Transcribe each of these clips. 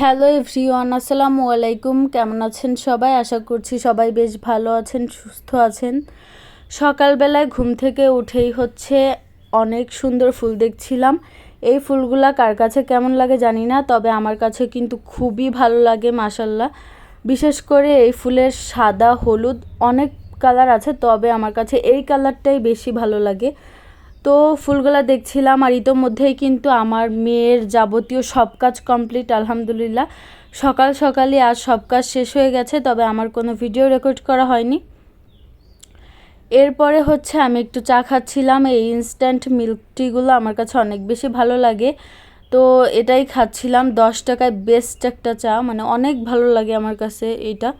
Hello everyone, আসসালামু আলাইকুম। কেমন আছেন সবাই? আশা করছি সবাই বেশ ভালো আছেন, সুস্থ আছেন। সকালবেলায় ঘুম থেকে উঠেই হচ্ছে অনেক সুন্দর ফুল দেখছিলাম। এই ফুলগুলা কার কাছে কেমন লাগে জানি না, তবে আমার কাছে কিন্তু খুবই ভালো লাগে মাসাল্লাহ বিশেষ করে এই ফুলের সাদা, হলুদ অনেক কালার আছে, তবে আমার কাছে এই কালারটাই বেশি ভালো লাগে। তো ফুলগুলা দেখছিলাম আর ইতোমধ্যেই কিন্তু আমার মেয়ের যাবতীয় সব কাজ কমপ্লিট আলহামদুলিল্লাহ। সকাল সকালই আজ সব কাজ শেষ হয়ে গেছে, তবে আমার কোনো ভিডিও রেকর্ড করা হয়নি। এরপরে হচ্ছে আমি একটু চা খাচ্ছিলাম, এই ইনস্ট্যান্ট মিল্ক টিগুলো আমার কাছে অনেক বেশি ভালো লাগে। তো এটাই খাচ্ছিলাম, দশ টাকায় বেস্ট একটা চা মানে অনেক ভালো লাগে আমার কাছে এটা।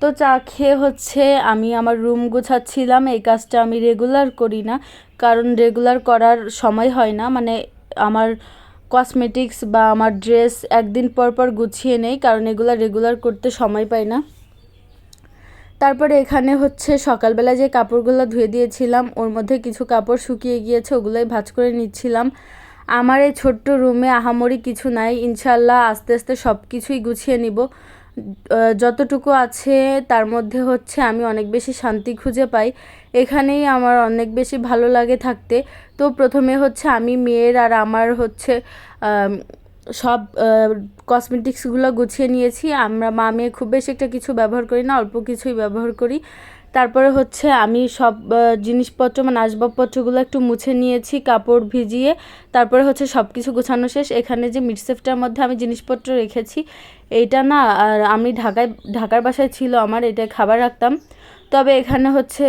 তো চা খেয়ে হচ্ছে আমি আমার রুম গোছাচ্ছিলাম, এই কাজটা আমি রেগুলার করি না। কারণ রেগুলার করার সময় হয় না। মানে আমার কসমেটিক্স বা আমার ড্রেস একদিন পর পর গুছিয়ে নেই, কারণ এগুলো রেগুলার করতে সময় পাই না। তারপরে এখানে হচ্ছে সকালবেলা যে কাপড়গুলো ধুয়ে দিয়েছিলাম, ওর মধ্যে কিছু কাপড় শুকিয়ে গিয়েছে, ওগুলোই ভাজ করে নিচ্ছিলাম। আমার এই ছোট্ট রুমে আহামরি কিছু নাই। ইনশাল্লাহ আস্তে আস্তে সব কিছুই গুছিয়ে নিব। যতটুকু আছে তার মধ্যে হচ্ছে আমি অনেক বেশি শান্তি খুঁজে পাই। এখানেই আমার অনেক বেশি ভালো লাগে থাকতে। তো প্রথমে হচ্ছে আমি মেয়ের আর আমার হচ্ছে সব কসমেটিক্সগুলো গুছিয়ে নিয়েছি। আমরা মা মেয়ে খুব বেশি একটা কিছু ব্যবহার করি না, অল্প কিছুই ব্যবহার করি। তারপরে হচ্ছে আমি সব জিনিসপত্র মানে আসবাবপত্রগুলো একটু মুছে নিয়েছি, কাপড় ভিজিয়ে। তারপরে হচ্ছে সব কিছু গোছানো শেষ। এখানে যে মিটসেফটার মধ্যে আমি জিনিসপত্র রেখেছি, এইটা না, আর আমি ঢাকায়, ঢাকার বাসায় ছিল আমার এটা খাবার রাখতাম। তবে এখানে হচ্ছে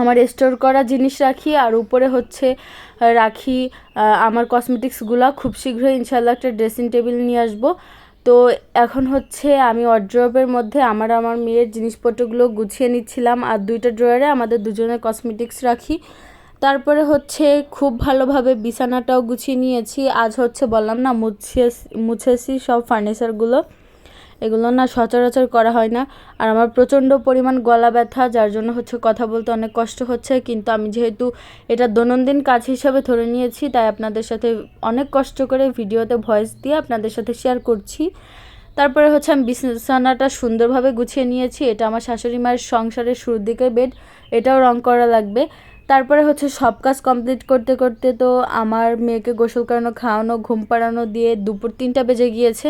আমার স্টোর করা জিনিস রাখি, আর উপরে হচ্ছে রাখি আমার কসমেটিক্সগুলো খুব শীঘ্রই ইনশাল্লাহ একটা ড্রেসিং টেবিল নিয়ে আসব। তো এখন হচ্ছে আমি ওয়ার্ড্রপের মধ্যে আমার আমার মেয়ের জিনিসপত্রগুলো গুছিয়ে নিচ্ছিলাম, আর দুইটা ড্রয়ারে আমাদের দুজনের কসমেটিক্স রাখি। তারপরে হচ্ছে খুব ভালোভাবে বিছানাটাও গুছিয়ে নিয়েছি। আজ হচ্ছে বললাম না মুছে মুছেছি সব ফার্নিচারগুলো এগুলো না সচরাচর করা হয় না। আর আমার প্রচণ্ড পরিমাণ গলা ব্যথা, যার জন্য হচ্ছে কথা বলতে অনেক কষ্ট হচ্ছে। কিন্তু আমি যেহেতু এটা দৈনন্দিন কাজ হিসাবে ধরে নিয়েছি, তাই আপনাদের সাথে অনেক কষ্ট করে ভিডিওতে ভয়েস দিয়ে আপনাদের সাথে শেয়ার করছি। তারপরে হচ্ছে আমি বিছানাটা সুন্দরভাবে গুছিয়ে নিয়েছি। এটা আমার শাশুড়ি মায়ের সংসারের শুরুর দিকে বেড এটাও রং করা লাগবে। তারপরে হচ্ছে সব কাজ কমপ্লিট করতে করতে তো আমার মেয়েকে গোসল করানো, খাওয়ানো, ঘুম পাড়ানো দিয়ে দুপুর তিনটা বেজে গিয়েছে।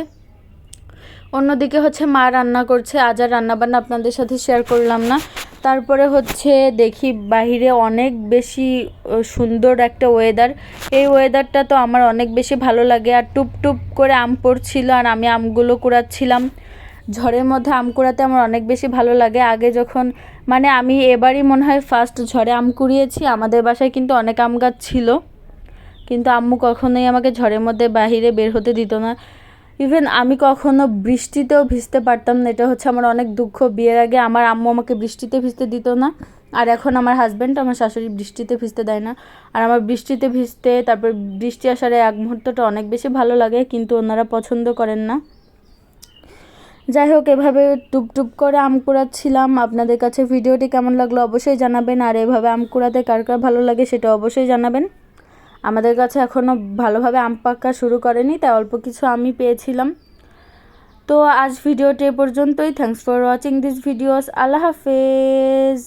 অন্যদিকে হচ্ছে মা রান্না করছে, আজ আর রান্নাবান্না আপনাদের সাথে শেয়ার করলাম না। তারপরে হচ্ছে দেখি বাহিরে অনেক বেশি সুন্দর একটা ওয়েদার এই ওয়েদারটা তো আমার অনেক বেশি ভালো লাগে। আর টুপ টুপ করে আম পড়ছিল আর আমি আমগুলো কুড়াচ্ছিলাম। ঝড়ের মধ্যে আম কুড়াতে আমার অনেক বেশি ভালো লাগে। আগে যখন মানে আমি এবারই মনে হয় ফার্স্ট ঝড়ে আম কুড়িয়েছি। আমাদের বাসায় কিন্তু অনেক আম গাছ ছিল। কিন্তু আম্মু কখনোই আমাকে ঝড়ের মধ্যে বাহিরে বের হতে দিত না। ইভেন আমি কখনো বৃষ্টিতেও ভিজতে পারতাম না, এটা হচ্ছে আমার অনেক দুঃখ। বিয়ের আগে আমার আম্মু আমাকে বৃষ্টিতে ভিজতে দিত না, আর এখন আমার হাজব্যান্ড আমার শাশুড়ি বৃষ্টিতে ভিজতে দেয় না। আর আমার বৃষ্টিতে ভিজতে, তারপর বৃষ্টি আসার এক মুহূর্তটা অনেক বেশি ভালো লাগে, কিন্তু ওনারা পছন্দ করেন না। যাই হোক, এভাবে টুপ করে আম কুড়াচ্ছিলাম। আপনাদের কাছে ভিডিওটি কেমন লাগল অবশ্যই জানাবেন, আর এভাবে আম কুড়াতে কার কার ভালো লাগে সেটা অবশ্যই জানাবেন। আমাদের কাছে এখনও ভালোভাবে আম পাক্কা শুরু করেনি, তাই অল্প কিছু আমি পেয়েছিলাম। তো আজ ভিডিওটি এ পর্যন্তই। Thanks for watching this videos আল্লাহ হাফেজ।